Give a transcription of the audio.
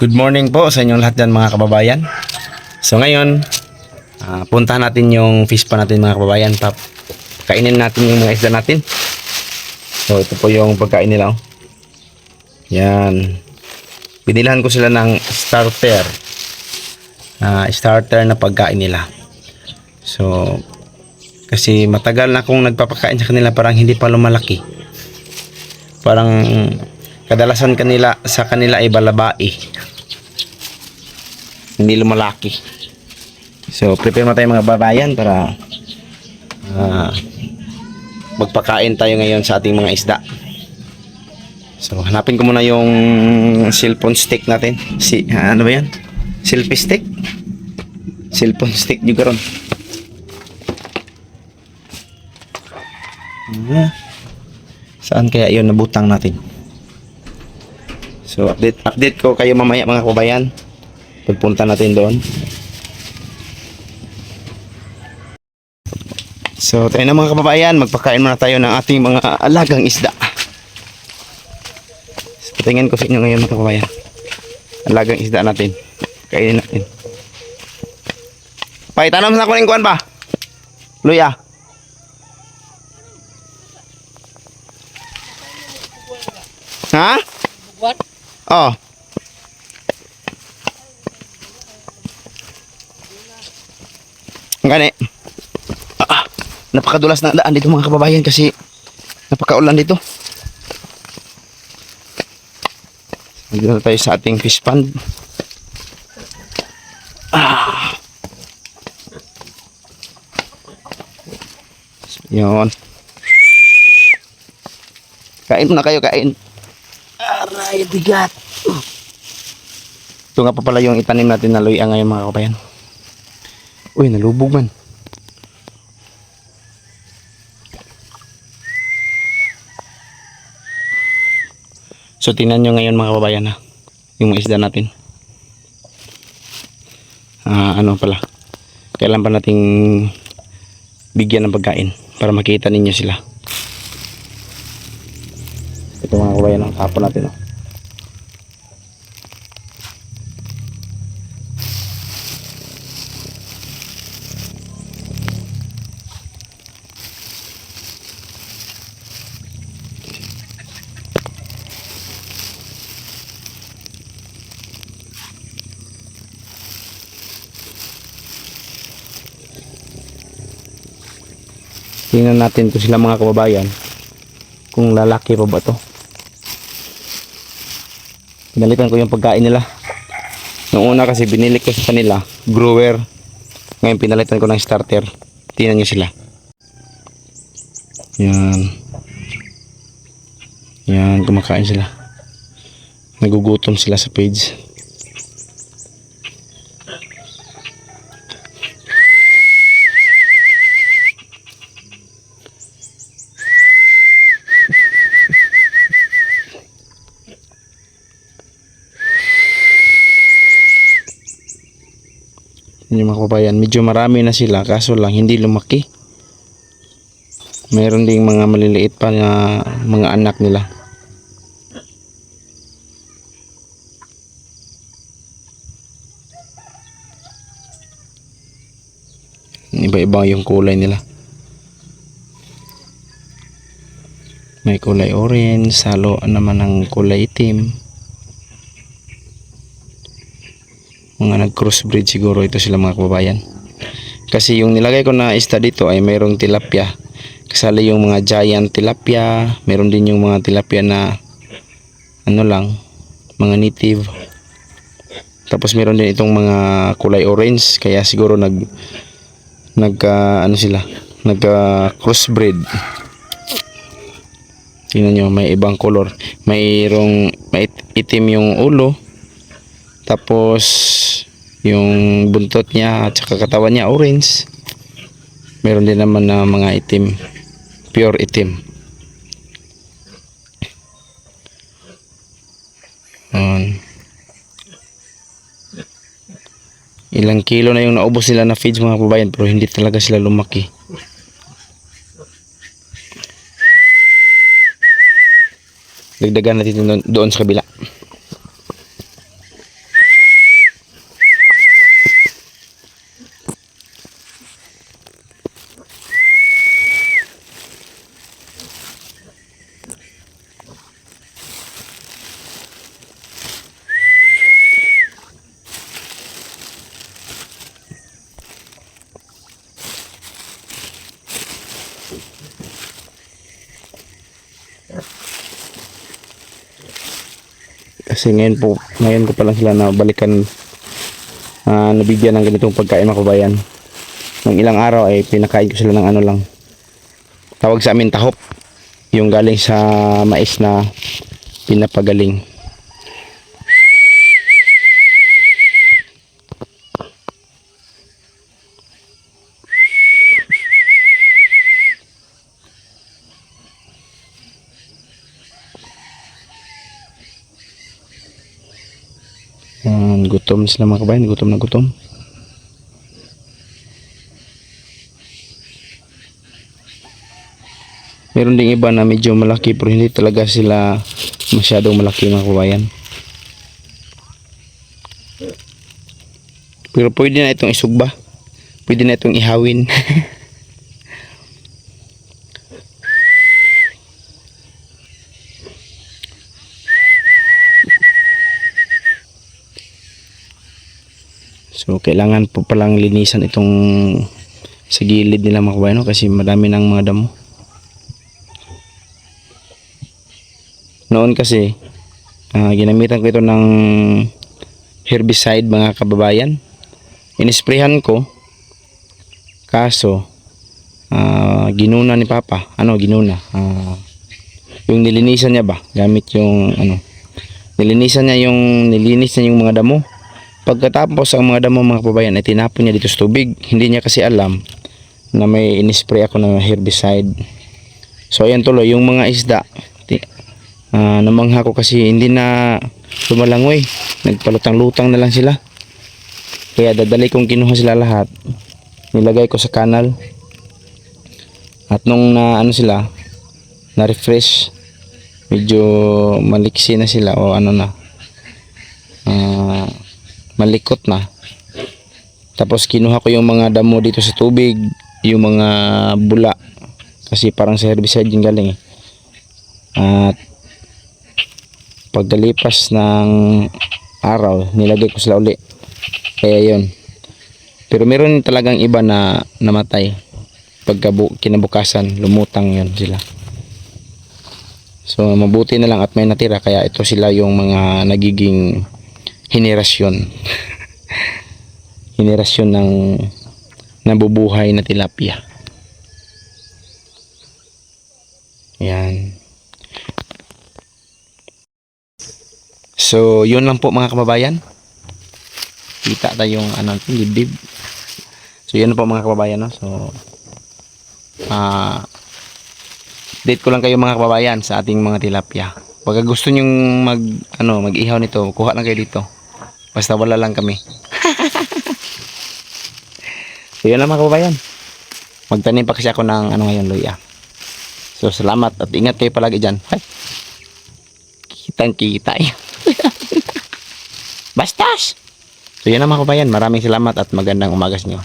Good morning po sa inyong lahat dyan mga kababayan. So ngayon, ah, puntahan natin yung fish pa natin mga kababayan. Tap, kainin natin yung mga isda natin. So ito po yung pagkain nila. oh. Yan. Binilahan ko sila ng starter. Ah, starter na pagkain nila. So, kasi matagal na akong nagpapakain sa kanila parang hindi pa lumalaki. Parang kadalasan kanila sa kanila ay balabai. Hindi lumalaki. So, prepare mo tayo mga babayan para ah, magpakain tayo ngayon sa ating mga isda. So, hanapin ko muna yung cellphone stick natin. Si, ah, ano ba yan? Selfie stick? Cellphone stick juga ron. Ah, Saan kaya yun nabutang natin? So, update, update ko kayo mamaya mga kababayan. Pagpunta natin doon. So, tayo na mga kababayan, magpakain muna tayo ng ating mga alagang isda. So, tingin ko sa inyo ngayon mga kababayan. Alagang isda natin. Kainin natin. Pai, tanam sa kuning kuan ba? Luya. Ha? What? Oh. Gani. Ah, napakadulas na daan dito mga kababayan kasi napakaulan dito. Dito tayo sa ating fish pond. Ah. Yun. Kain muna kayo, kain. Aray, bigat. Ito nga pa pala yung itanim natin na luya ngayon mga kabayan. Uy, nalubog man. So tingnan nyo ngayon mga kababayan ha. Yung isda natin. Ah, ano pala. Kailan pa nating bigyan ng pagkain para makita ninyo sila. Ito mga kabayan ang tapon natin. Oh. Tingnan natin to sila mga kababayan kung lalaki pa ba to. Pinalitan ko yung pagkain nila. Noong una kasi binili ko sa kanila, grower. Ngayon pinalitan ko ng starter. Tingnan nyo sila. Yan. Yan, kumakain sila. Nagugutom sila sa page. Yun yung mga kababayan, medyo marami na sila kaso lang hindi lumaki. Meron ding mga maliliit pa na mga anak nila. Iba-iba yung kulay nila. May kulay orange, salo naman ng kulay itim. Mga nag crossbreed siguro ito sila mga kababayan. Kasi yung nilagay ko na isda dito ay mayroong tilapia. Kasali yung mga giant tilapia meron din yung mga tilapia na ano lang mga native. Tapos meron din itong mga kulay orange kaya siguro nag nag ah, ano sila nag ah, crossbreed tingnan nyo may ibang color. Mayroong may itim yung ulo tapos yung buntot niya at saka katawan niya orange. Meron din naman na mga itim. Pure itim. Ayan. Ilang kilo na yung naubos nila na feeds mga kababayan pero hindi talaga sila lumaki. Dagdagan natin doon, doon sa kabila. Kasi ngayon po, ngayon ko pa lang sila na balikan ah, nabigyan ng ganitong pagkain mga kabayan. Nung ilang araw ay pinakain ko sila ng ano lang. Tawag sa amin tahop. Yung galing sa mais na pinapagaling. Yan, gutom sila mga kabayan, gutom na gutom. Meron ding iba na medyo malaki pero hindi talaga sila masyadong malaki mga kabayan. Pero pwede na itong isugba. Pwede na itong ihawin. So kailangan po palang linisan itong sa gilid nila mga kabayan kasi madami ng mga damo. Noon kasi ah, ginamitan ko ito ng herbicide mga kababayan. Inisprehan ko kaso ah, ginuna ni Papa. Ano ginuna? Ah, yung nilinisan niya ba gamit yung ano nilinisan niya yung nilinis niya yung mga damo Pagkatapos ang mga damo mga kababayan ay tinapon niya dito sa tubig. Hindi niya kasi alam na may inispray ako ng herbicide. So ayan tuloy, yung mga isda, ah, namangha ko kasi hindi na lumalangoy. Nagpalutang-lutang na lang sila. Kaya dadali kong kinuha sila lahat. Nilagay ko sa kanal. At nung na ano sila, na-refresh, medyo maliksi na sila o ano na. Ah, malikot na. Tapos kinuha ko yung mga damo dito sa tubig, yung mga bula. Kasi parang sa herbicide yung galing eh. At pagdalipas ng araw, nilagay ko sila uli. Kaya yun. Pero meron talagang iba na namatay. Pagkabu kinabukasan, lumutang yun sila. So mabuti na lang at may natira kaya ito sila yung mga nagiging henerasyon. henerasyon ng nabubuhay na tilapia. Yan. So, yun lang po mga kababayan. Kita tayong ano, dibdib. So, yun po mga kababayan. No? So, ah, date ko lang kayo mga kababayan sa ating mga tilapia. Pagka gusto nyong mag, ano, mag-ihaw nito, kuha lang kayo dito. Basta wala lang kami. so yun lang mga kababayan. Magtanim pa kasi ako ng ano ngayon, luya. So salamat at ingat kayo palagi dyan. Ay, kitang kita eh. Bastos! So yun lang mga kababayan. Maraming salamat at magandang umagas nyo.